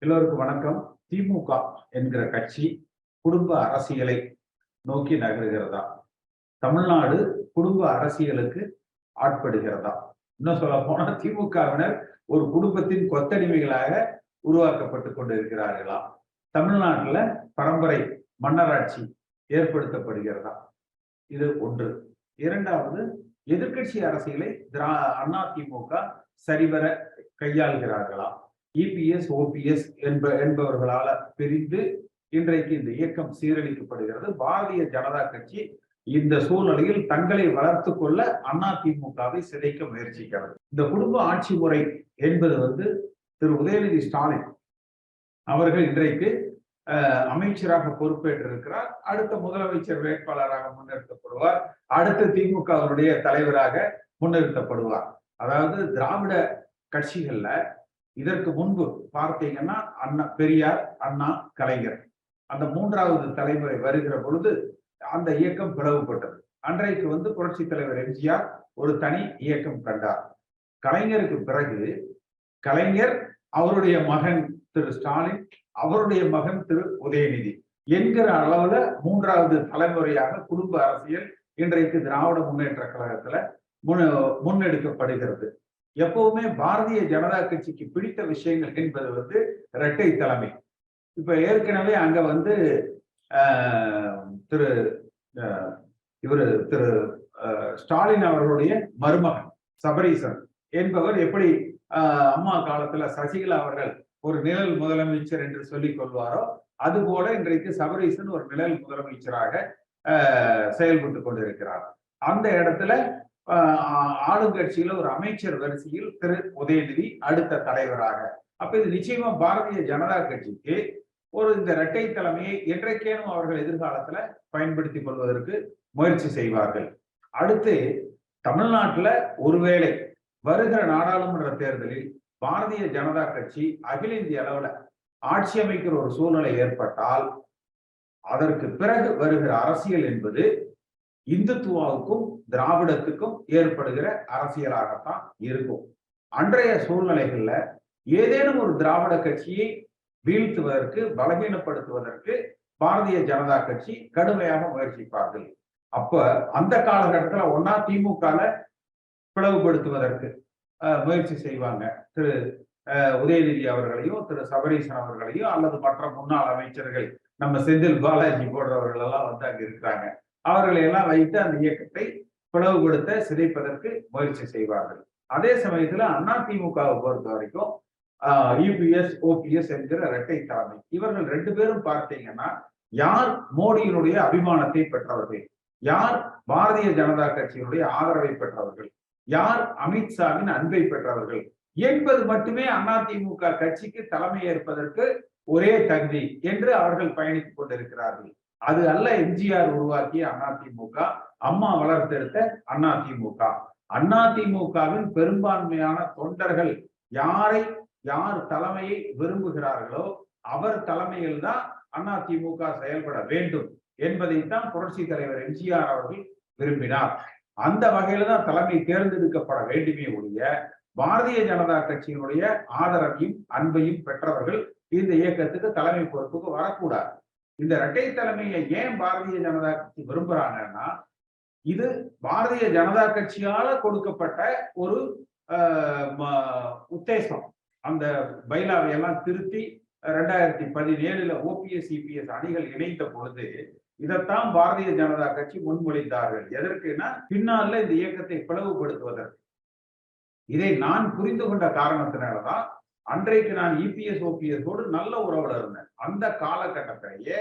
எல்லோருக்கும் வணக்கம். திமுக என்கிற கட்சி குடும்ப அரசியலை நோக்கி நகருகிறதா? தமிழ்நாடு குடும்ப அரசியலுக்கு ஆட்படுகிறதா? இன்னும் சொல்ல போனா திமுகவினர் ஒரு குடும்பத்தின் கொத்தடிமைகளாக உருவாக்கப்பட்டு கொண்டிருக்கிறார்களா? தமிழ்நாட்டில் பரம்பரை மன்னராட்சி ஏற்படுத்தப்படுகிறதா? இது ஒன்று. இரண்டாவது எதிர்க்கட்சி அரசியலை திரா அண்ணா திமுக சரிவர கையாளுகிறார்களா? இபிஎஸ் ஓபிஎஸ் என்ப என்பவர்களால பிரிந்து இன்றைக்கு இந்த இயக்கம் சீரழிக்கப்படுகிறது. பாரதிய ஜனதா கட்சி இந்த சூழ்நிலையில் தங்களை வளர்த்து கொள்ள அண்ணா திமுகவை சிதைக்க முயற்சிக்கிறது. இந்த குடும்ப ஆட்சி முறை என்பது வந்து திரு உதயநிதி ஸ்டாலின் அவர்கள் இன்றைக்கு அமைச்சராக பொறுப்பேற்றிருக்கிறார். அடுத்த முதலமைச்சர் வேட்பாளராக முன்னிறுத்தப்படுவார். அடுத்த திமுகவினுடைய தலைவராக முன்னிறுத்தப்படுவார். அதாவது திராவிட கட்சிகள்ல இதற்கு முன்பு பார்த்தீங்கன்னா அண்ணா பெரியார் அண்ணா கலைஞர். அந்த மூன்றாவது தலைமுறை வருகிற பொழுது அந்த இயக்கம் பிளவுபட்டது. அன்றைக்கு வந்து புரட்சி தலைவர் எம்ஜிஆர் ஒரு தனி இயக்கம் கண்டார். கலைஞருக்கு பிறகு கலைஞர் அவருடைய மகன் திரு ஸ்டாலின் அவருடைய மகன் திரு உதயநிதி என்கிற அளவுல மூன்றாவது தலைமுறையாக குடும்ப அரசியல் இன்றைக்கு திராவிட முன்னேற்ற கழகத்துல முன் முன்னெடுக்கப்படுகிறது. எப்பவுமே பாரதிய ஜனதா கட்சிக்கு பிடித்த விஷயங்கள் என்பது வந்து இரட்டை தலைமை. இப்ப ஏற்கனவே அங்க வந்து திரு இவரு திரு ஸ்டாலின் அவர்களுடைய மருமகன் சபரீசன் என்பவர் எப்படி அம்மா காலத்துல சசிகலா அவர்கள் ஒரு நிழல் முதலமைச்சர் என்று சொல்லிக் கொள்வாரோ அதுபோல இன்றைக்கு சபரீசன் ஒரு நிழல் முதலமைச்சராக செயல்பட்டு கொண்டிருக்கிறார். அந்த இடத்துல ஆளுங்கட்சியில ஒரு அமைச்சர் வரிசையில் திரு உதயநிதி அடுத்த தலைவராக. அப்ப இது நிச்சயமா பாரதிய ஜனதா கட்சிக்கு ஒரு இந்த இரட்டை தலைமையை என்றைக்கேனும் அவர்கள் எதிர்காலத்துல பயன்படுத்திக் கொள்வதற்கு முயற்சி செய்வார்கள். அடுத்து தமிழ்நாட்டுல ஒருவேளை வருகிற நாடாளுமன்ற தேர்தலில் பாரதிய ஜனதா கட்சி அகில இந்திய அளவுல ஆட்சி அமைக்கிற ஒரு சூழ்நிலை ஏற்பட்டால் அதற்கு பிறகு வருகிற அரசியல் என்பது இந்துத்துவாவுக்கும் திராவிடத்துக்கும் ஏற்படுகிற அரசியலாகத்தான் இருக்கும். அன்றைய சூழ்நிலைகள்ல ஏதேனும் ஒரு திராவிட கட்சியை வீழ்த்துவதற்கு பலகீனப்படுத்துவதற்கு பாரதிய ஜனதா கட்சி கடுமையாக முயற்சிப்பார்கள். அப்ப அந்த காலகட்டத்துல ஒன்னா திமுக பிளவுபடுத்துவதற்கு முயற்சி செய்வாங்க. திரு உதயநிதி அவர்களையும் திரு சபரீசன் அவர்களையும் அல்லது மற்ற முன்னாள் அமைச்சர்கள் நம்ம செந்தில் பாலாஜி போன்றவர்கள் எல்லாம் வந்து அங்க இருக்கிறாங்க. அவர்களை எல்லாம் வைத்து அந்த இயக்கத்தை பிளவுபடுத்த சிதைப்பதற்கு முயற்சி செய்வார்கள். அதே சமயத்துல அண்ணா திமுகவை பொறுத்த வரைக்கும் யூபிஎஸ் ஓபிஎஸ் என்கிற இரட்டை தலைமை. இவர்கள் ரெண்டு பேரும் பார்த்தீங்கன்னா யார் மோடியினுடைய அபிமானத்தை பெற்றவர்கள்? யார் பாரதிய ஜனதா கட்சியினுடைய ஆதரவை பெற்றவர்கள்? யார் அமித்ஷாவின் அன்பை பெற்றவர்கள்? என்பது மட்டுமே அதிமுக கட்சிக்கு தலைமை ஏற்பதற்கு ஒரே தகுதி என்று அவர்கள் பயணித்துக் கொண்டிருக்கிறார்கள். அது அல்ல எம்ஜிஆர் உருவாக்கிய அதிமுக அம்மா வளர்த்தெடுத்த அதிமுக அதிமுகவின் பெரும்பான்மையான தொண்டர்கள் யாரை யார் தலைமையை விரும்புகிறார்களோ அவர் தலைமையில் தான் அதிமுக செயல்பட வேண்டும் என்பதைத்தான் புரட்சி தலைவர் எம்ஜிஆர் அவர்கள் விரும்பினார். அந்த வகையில தான் தலைமை தேர்ந்தெடுக்கப்பட வேண்டுமே ஒழிய பாரதிய ஜனதா கட்சியினுடைய ஆதரவையும் அன்பையும் பெற்றவர்கள் இந்த இயக்கத்துக்கு தலைமை பொறுப்புக்கு வரக்கூடாது. இந்த இரட்டை தலைமையை ஏன் பாரதிய ஜனதா கட்சி விரும்புறாங்கன்னா இது பாரதிய ஜனதா கட்சியால கொடுக்கப்பட்ட ஒரு உத்தேசம். அந்த பைலாவை எல்லாம் திருத்தி ரெண்டாயிரத்தி பதினேழுல ஓபிஎஸ் சிபிஎஸ் அணிகள் இணைந்த பொழுது இதைத்தான் பாரதிய ஜனதா கட்சி முன்மொழிந்தார்கள். எதற்குன்னா பின்னால இந்த இயக்கத்தை பிளவுபடுத்துவதற்கு. இதை நான் புரிந்து கொண்ட காரணத்தினாலதான் அன்றைக்கு நான் இபிஎஸ் ஓபிஎஸோடு நல்ல உறவுல இருந்தேன். அந்த காலகட்டத்திலேயே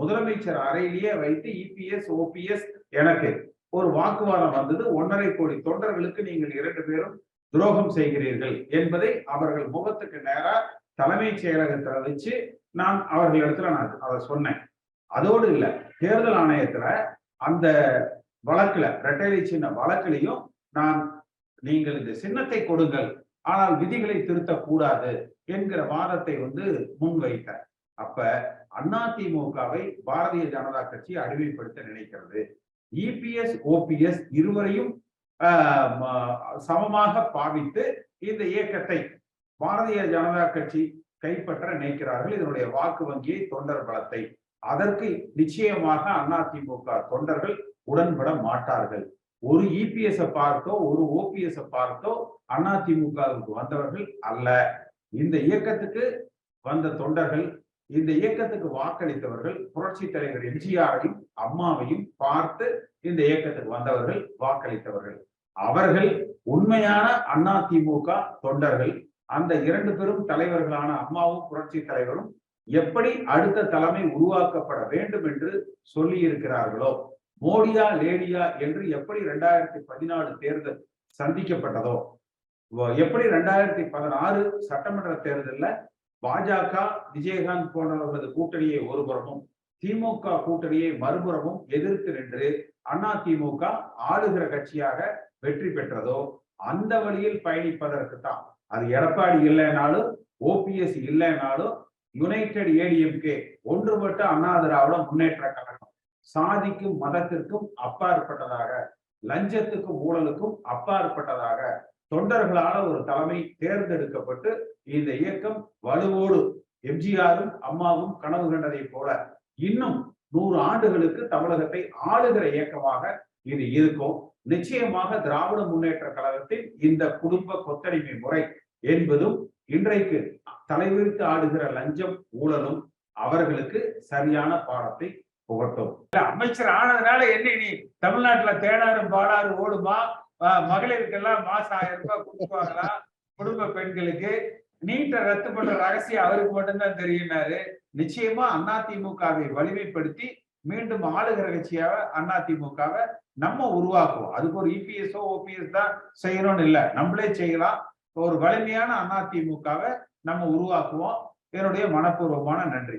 முதலமைச்சர் அறையிலேயே வைத்து இபிஎஸ் ஓபிஎஸ் எனக்கு ஒரு வாக்குவாதம் வந்தது. ஒன்றரை கோடி தொண்டர்களுக்கு நீங்கள் இரண்டு பேரும் துரோகம் செய்கிறீர்கள் என்பதை அவர்கள் முகத்துக்கு நேரா தலைமைச் செயலகத்துல வச்சு நான் அவர்களிடத்துல நான் அதை சொன்னேன். அதோடு இல்ல தேர்தல் ஆணையத்துல அந்த வழக்குல ரெட்டைலை சின்ன வழக்குலையும் நான் நீங்கள் இந்த சின்னத்தை கொடுங்கள் ஆனால் விதிகளை திருத்தக்கூடாது என்கிற வாதத்தை வந்து முன்வைத்தார். அப்ப அதிமுகவை பாரதிய ஜனதா கட்சி அடிமைப்படுத்த நினைக்கிறது. இபிஎஸ் ஓபிஎஸ் இருவரையும் சமமாக பாவித்து இந்த இயக்கத்தை பாரதிய ஜனதா கட்சி கைப்பற்ற நினைக்கிறார்கள். இதனுடைய வாக்கு வங்கியை தொண்டர் பலத்தை. அதற்கு நிச்சயமாக அதிமுக தொண்டர்கள் உடன்பட மாட்டார்கள். ஒரு இபிஎஸ் பார்த்தோ ஒரு ஓபிஎஸ் பார்த்தோ அதிமுகவுக்கு வந்தவர்கள் அல்ல. இந்த இயக்கத்துக்கு வந்த தொண்டர்கள் இந்த இயக்கத்துக்கு வாக்களித்தவர்கள் புரட்சி தலைவர் எம்ஜிஆரையும் அம்மாவையும் பார்த்து இந்த இயக்கத்துக்கு வந்தவர்கள் வாக்களித்தவர்கள். அவர்கள் உண்மையான அதிமுக தொண்டர்கள். அந்த இரண்டு பெரும் தலைவர்களான அம்மாவும் புரட்சி தலைவரும் எப்படி அடுத்த தலைமை உருவாக்கப்பட வேண்டும் என்று சொல்லி இருக்கிறார்களோ மோடியா லேடியா என்று எப்படி ரெண்டாயிரத்தி பதினாலு தேர்தல் சந்திக்கப்பட்டதோ எப்படி ரெண்டாயிரத்தி பதினாறு சட்டமன்ற தேர்தலில் பாஜக விஜயகாந்த் போன்றவர்களது கூட்டணியை ஒருபுறமும் திமுக கூட்டணியை மறுபுறமும் எதிர்த்து நின்று அண்ணா திமுக ஆளுகிற கட்சியாக வெற்றி பெற்றதோ அந்த வழியில் பயணிப்பதற்கு தான் அது எடப்பாடி இல்லைனாலும் ஓபிஎஸ் இல்லைனாலும் யுனைடெட் ஏடிஎம்கே ஒன்றுபட்ட அண்ணா திராவிட முன்னேற்ற கழகம். சாதிக்கும் மதத்திற்கும் அப்பாற்பட்டதாக லஞ்சத்துக்கும் ஊழலுக்கும் அப்பாற்பட்டதாக தொண்டர்களால ஒரு தலைமை தேர்ந்தெடுக்கப்பட்டு இந்த இயக்கம் வலுவோடு எம்ஜிஆரும் அம்மாவும் கனவு கண்டதை போல இன்னும் நூறு ஆண்டுகளுக்கு தமிழகத்தை ஆளுகிற இயக்கமாக இது இருக்கும். நிச்சயமாக திராவிட முன்னேற்ற கழகத்தின் இந்த குடும்ப கொத்தடிமை முறை என்பதும் இன்றைக்கு தலைவிரித்து ஆடுகிற லஞ்சம் ஊழலும் அவர்களுக்கு சரியான பாடத்தை புகட்டும். அமைச்சர் ஆனதுனால என்ன நீ தமிழ்நாட்டுல தேனாரும் பாடாறு ஓடுமா? மகளிருக்கெல்லாம் மாசம் ஆயிரம் ரூபாய் கொடுப்பாங்களா? குடும்ப பெண்களுக்கு. நீட்டை ரத்து பண்ற ரகசியம் அவருக்கு மட்டும்தான் தெரியும்னாரு. நிச்சயமா அதிமுகவை வலிமைப்படுத்தி மீண்டும் ஆளுகிற கட்சியாக அதிமுகவை நம்ம உருவாக்குவோம். அதுக்கு ஒரு இபிஎஸ்ஓ ஓபிஎஸ் தான் செய்யணும்னு இல்லை. நம்மளே செய்யலாம். ஒரு வலிமையான அதிமுகவை நம்ம உருவாக்குவோம். என்னுடைய மனப்பூர்வமான நன்றி.